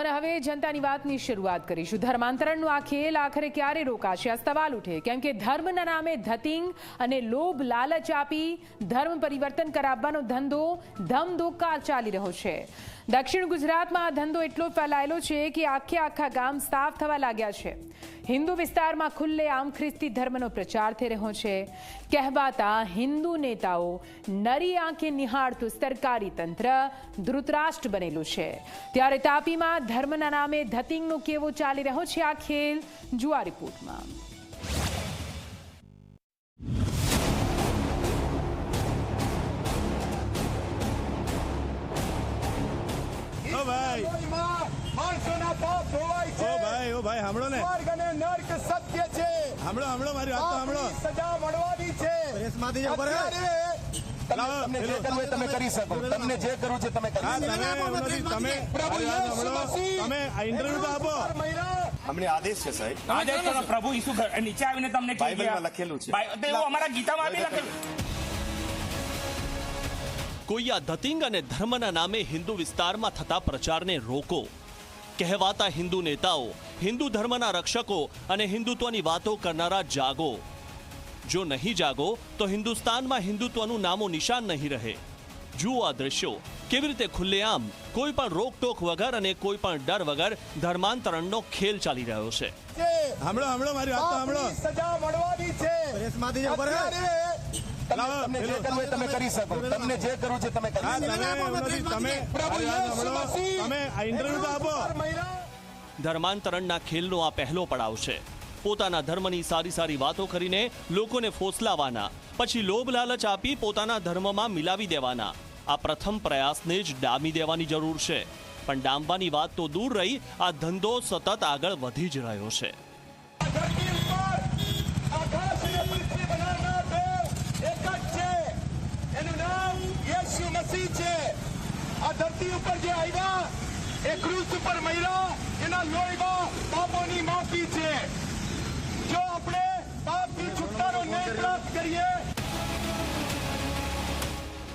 અને હવે જનતાની વાતની શરૂઆત કરીશું. ધર્માંતરણનું આ ખેલ આખરે ક્યારે રોકાશે? આ સવાલ ઉઠે. કેમ કે ધર્મના નામે ધતિંગ અને લોભ લાલચ આપી ધર્મ પરિવર્તન કરાવવાનો ધંધો ધમધોકા ચાલી રહ્યો છે. દક્ષિણ ગુજરાતમાં આ ધંધો એટલો ફેલાયેલો છે કે આખે આખા ગામ સાફ થવા લાગ્યા છે. હિન્દુ વિસ્તારમાં ખુલ્લે આમ ખ્રિસ્તી ધર્મનો પ્રચાર થઈ રહ્યો છે. કહેવાતા હિન્દુ નેતાઓ નરી આંખે નિહાળતું સરકારી તંત્ર ધૃતરાષ્ટ્ર બનેલું છે. ત્યારે તાપીમાં ધર્મના નામે ધતિંગનો કેવો ચાલી રહ્યો છે આ ખેલ? જુઆ રિપોર્ટમાં. ભાઈ. માણસોના પાપ ધોવાય છે ઓ ભાઈ ઓ ભાઈ સાંભળો ને. નર્ક સત્ય છે. હમણો હમણો મારી વાત હમણો સજા મળવાની છે. પ્રેસમાંથી જે ઉપર તમે- તમને જે કરવું તમે કરી શકો. તમને જે કરવું છે તમે કરી શકો. તમે એમ નથી, તમે પ્રભુ મારી વાત યેસુ સાંભળો. મસીહ. તમે ઇન્ટરવ્યુ તો આપો. અમને આદેશ છે સાહેબ. આદેશ કરો પ્રભુ ઈસુ નીચે આવીને તમને બાઇબલમાં લખેલું છે. એવું અમારા ગીતામાં બી લખેલું. કોઈ આ ધતિંગ અને ધર્મના નામે હિન્દુ વિસ્તારમાં થતા પ્રચારને રોકો. કહેવાતા હિન્દુ નેતાઓ હિન્દુ ધર્મના રક્ષકો અને હિન્દુત્વની વાતો કરનારા જાગો. જો નહીં જાગો તો હિન્દુસ્તાનમાં હિન્દુત્વનું નામો નિશાન નહીં રહે. જુઓ આ દ્રશ્યો. કેવી રીતે ખુલ્લેઆમ કોઈ પણ રોકટોક વગર અને કોઈ પણ ડર વગર ધર્માંતરણનો ખેલ ચાલી રહ્યો છે. હમણાં સાંભળો મારી વાત સજા મળવાની છે. તમને જે કરવું તમે કરી શકો. તમને જે કરવું છે તમે કરી શકો. તમે ઇન્ટરવ્યુ આપો ધર્માંતરણના ખેલનો આ પહેલો પડાવ છે. પોતાના ધર્મની સારી સારી વાતો કરીને લોકોને ફોસલાવાના પછી લોભ લાલચ આપી પોતાના ધર્મમાં મિલાવી દેવાના. આ પ્રથમ પ્રયાસને જ ડામી દેવાની જરૂર છે. પણ ડામવાની વાત તો દૂર રહી આ ધંધો સતત આગળ વધી જ રહ્યો છે ધરતી ઉપર આકાશ અને પૃથ્વી બનાવનાર દેવ એક જ છે એનું નામ મસીહ છે. આ ધરતી ઉપર જે આવ્યા, એ ક્રુસ ઉપર મહિલા એના લોહીમાં પાપોની માફી છે. જો આપણે પાપથી છુટકારો નહીં પ્રાપ્ત કરીએ.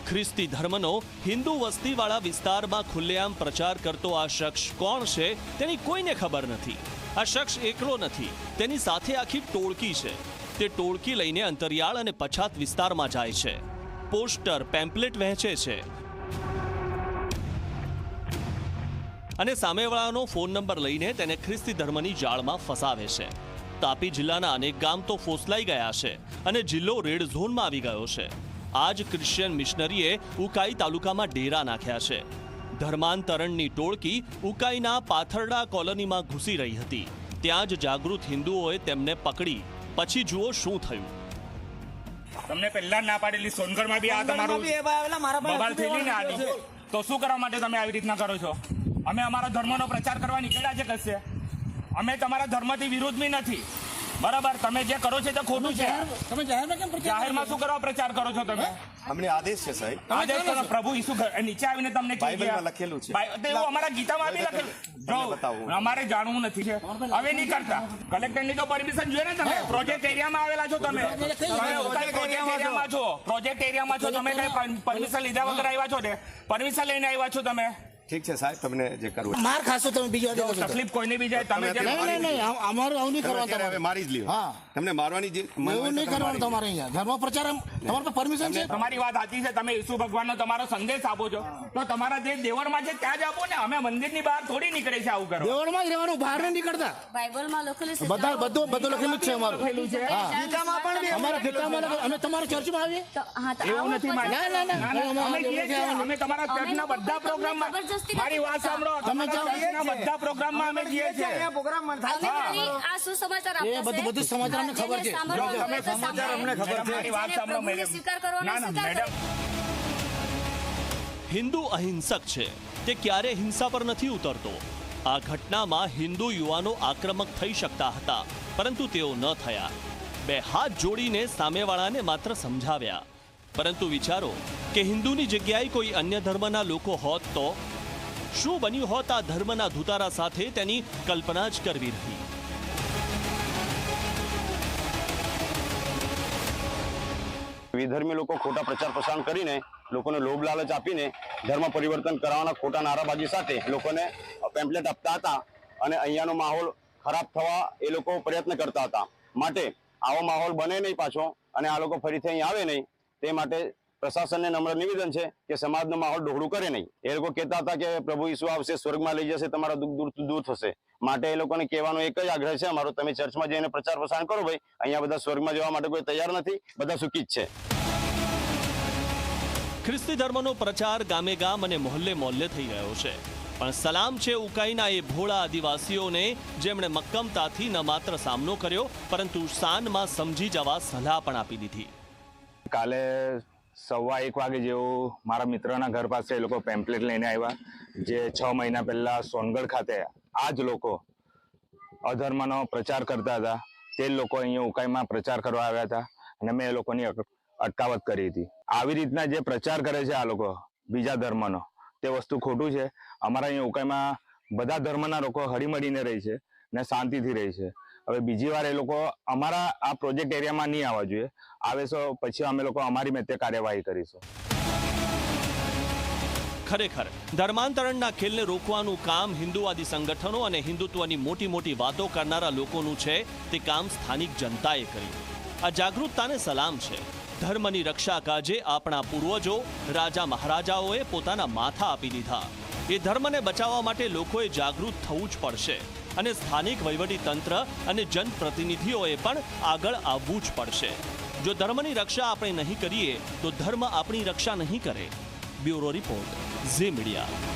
ખ્રિસ્તી ધર્મનો હિન્દુ વસ્તીવાળા વિસ્તારમાં ખુલ્લેઆમ પ્રચાર કરતો આ શખ્સ કોણ છે તેની કોઈને ખબર નથી. આ શખ્સ એકલો નથી, તેની સાથે આખી ટોળકી છે. તે ટોળકી લઈને અંતરિયાળ અને પછાત વિસ્તારમાં જાય છે. પોસ્ટર, પેમ્પલેટ વહેંચે છે. અને સામેવાળાનો ફોન નંબર લઈને તેને ખ્રિસ્તી ધર્મની જાળમાં ફસાવે છે. તાપી જિલ્લાના અનેક ગામ તો ફોસલાઈ ગયા છે અને જિલ્લો રેડ ઝોનમાં આવી ગયો છે. આ જ ક્રિશ્ચિયન મિશનરીએ ઉકાઈ તાલુકામાં ડેરા નાખ્યા છે. ધર્માંતરણની ટોળકી ઉકાઈના પાથરડા કોલોનીમાં ઘૂસી રહી હતી. ત્યાં જ જાગૃત હિન્દુઓએ તેમને પકડી. પછી જુઓ શું થયું. તમને પહેલા ના પાડેલી સોનગઢમાં બી આ તમારું બબાલ થયેલી ને આની તો શું કરવા માટે તમે આવી રીતના કરો છો? અમે અમારા ધર્મનો પ્રચાર કરવા નીકળ્યા છે કશે? અમે તમારા ધર્મથી વિરુદ્ધ બી નથી. બરાબર તમે જે કરો છો તે ખોટું છે. તમે જાહેરમાં કેમ પ્રચાર જાહેરમાં શું કરવા પ્રચાર કરો છો તમે? અમને આદેશ છે સાહેબ. આદેશ કરો. પ્રભુ ઈસુ નીચે આવીને તમને બાઇબલમાં લખેલું છે. તો એવું અમારા ગીતામાં આવી લખેલું. જો બતાવું. અમારે જાણવું નથી છે. હવે નહીં કરતા. કલેક્ટરની તો પરમિશન જોઈએ ને તમે? પ્રોજેક્ટ એરિયામાં આવેલા છો તમે? તમે પ્રોજેક્ટ એરિયામાં છો. પ્રોજેક્ટ એરિયામાં છો. તમે કઈ પરમિશન લીધા વગર આવ્યા છો ને? પરમિશન લઈને આવ્યા છો તમે? ઠીક છે સાહેબ તમને જે કરવું માર ખાશો તમે બીજો તકલીફ કોઈને બી જાય તમે નહીં નહીં નહીં અમારું આવું નહીં કરવાનું તમારે. મારી જ લ્યો હા. તમને મારવાની જે એવું નહીં કરવાનું તમારે અહીંયા. ધર્મ પ્રચાર તમારે પરમિશન છે? તમારી વાત સાચી છે તમે ઈસુ ભગવાનનો તમારો સંદેશ આપો છો. તો તમારા જે દેવળમાં છે ત્યાં જ આપો ને. અમે મંદિરની બહાર થોડી નીકળે છે આવું કરો. દેવળમાં જ રહેવાનું બહાર નહીં નીકળતા. બાઇબલમાં લખેલું છે બધા બધું બધું લખેલું છે અમારું. હા. અમારા ગીતામાં લખેલું- અમે તમારા ચર્ચમાં આવીએ? હા તો એવું નથી ના, ના, ના. અમે તમારા ચર્ચના બધા પ્રોગ્રામમાં જબરજસ્તી મારી વાત સાંભળો તમે જાઓ. બધા પ્રોગ્રામમાં અમે જઈએ છીએ અમે ખાલી આ સુસમાચાર એ આપતા બધું- બધું સમાચાર અમને ખબર છે. જેને સાંભળવાનું જો, હોય તો સમાચાર અમને ખબર છે. મારી વાત સાંભળો, મેડમ. સ્વીકાર કરવાનો ના, ના, સ્વીકાર મેડમ. હિન્દુ અહિંસક છે તે ક્યારે હિંસા પર નથી ઉતરતો આ ઘટનામાં હિન્દુ યુવાનો આક્રમક થઈ શકતા હતા પરંતુ તેઓ ન થયા બે હાથ જોડીને સામેવાળાને માત્ર સમજાવ્યા પરંતુ વિચારો કે હિન્દુની જગ્યાએ કોઈ અન્ય ધર્મના લોકો હોત તો શું બન્યું હોત આ ધર્મના ધુતારા સાથે તેની કલ્પના જ કરવી રહી. વિધર્મી લોકો ખોટા પ્રચાર પ્રસાર કરીને લોકોને લોભ લાલચ આપીને ધર્મ પરિવર્તન કરાવવાના ખોટા નારાબાજી સાથે લોકોને પેમ્પલેટ આપતા હતા અને અહીંયાનો માહોલ ખરાબ થવા એ લોકો પ્રયત્ન કરતા હતા. માટે આવો માહોલ બને નહીં પાછો અને આ લોકો ફરીથી અહીં આવે નહીં, તે માટે પ્રશાસનને નમ્ર નિવેદન છે કે સમાજનો માહોલ ડોહળું કરે નહીં. એ લોકો કહેતા હતા કે પ્રભુ ઈસુ આવશે સ્વર્ગમાં લઈ જશે તમારા દુઃખ દૂર દૂર થશે. માટે એ લોકોને કહેવાનો એક જ આગ્રહ છે અમારો તમે ચર્ચમાં જઈને પ્રચાર પ્રસાર કરો ભાઈ. અહીંયા બધા સ્વર્ગમાં જવા માટે કોઈ તૈયાર નથી. બધા સુખી જ છે. ખ્રિસ્તી ધર્મનો પ્રચાર ગામે ગામ અને મોહલ્લે મોહલ્લે થઈ રહ્યો છે. પણ સલામ છે ઉકાઈના એ ભોળા આદિવાસીઓને જેમણે મક્કમતાથી ન માત્ર સામનો કર્યો પરંતુ શાનમાં સમજી જવા સલાહ પણ આપી દીધી. કાલે સવા એક વાગે જેવું મારા મિત્રના ઘર પાસે એ લોકો પેમ્પલેટ લઈને આવ્યા, જે છ મહિના પહેલા સોનગઢ ખાતે આ જ લોકો અધર્મનો પ્રચાર કરતા હતા. તે લોકો અહીંયા ઉકાઈમાં પ્રચાર કરવા આવ્યા હતા અને મેં એ લોકોની અટ- અટકાવત કરી હતી. આવી રીતના જે પ્રચાર કરે છે આ લોકો, બીજા ધર્મનો, તે વસ્તુ ખોટું છે. અમારા અહીંયા ઉકાઈમાં બધા ધર્મના લોકો હળીમળીને રહી છે ને શાંતિથી રહી છે. હવે બીજી વાર એ લોકો અમારા આ પ્રોજેક્ટ એરિયામાં નહીં આવવા જોઈએ. આવે તો પછી અમે લોકો અમારી મેતે કાર્યવાહી કરીશું. ખરેખર, ધર્માંતરણના ખેલને રોકવાનું કામ હિન્દુવાદી સંગઠનો અને હિન્દુત્વની મોટી મોટી વાતો કરનારા લોકોનું છે, તે કામ સ્થાનિક જનતાએ કર્યું. આ જાગૃતતાને સલામ છે. ધર્મની રક્ષા કાજે આપણા પૂર્વજો, રાજા મહારાજાઓએ પોતાના માથા આપી દીધા. એ ધર્મને બચાવવા માટે લોકોએ જાગૃત થવું જ પડશે. અને સ્થાનિક તંત્ર અને જનપ્રતિનિધિઓએ પણ આગળ આવવું જ પડશે. જો ધર્મની રક્ષા આપણે નહીં કરીએ, તો ધર્મ આપણી રક્ષા નહીં કરે. Bureau report Zee media.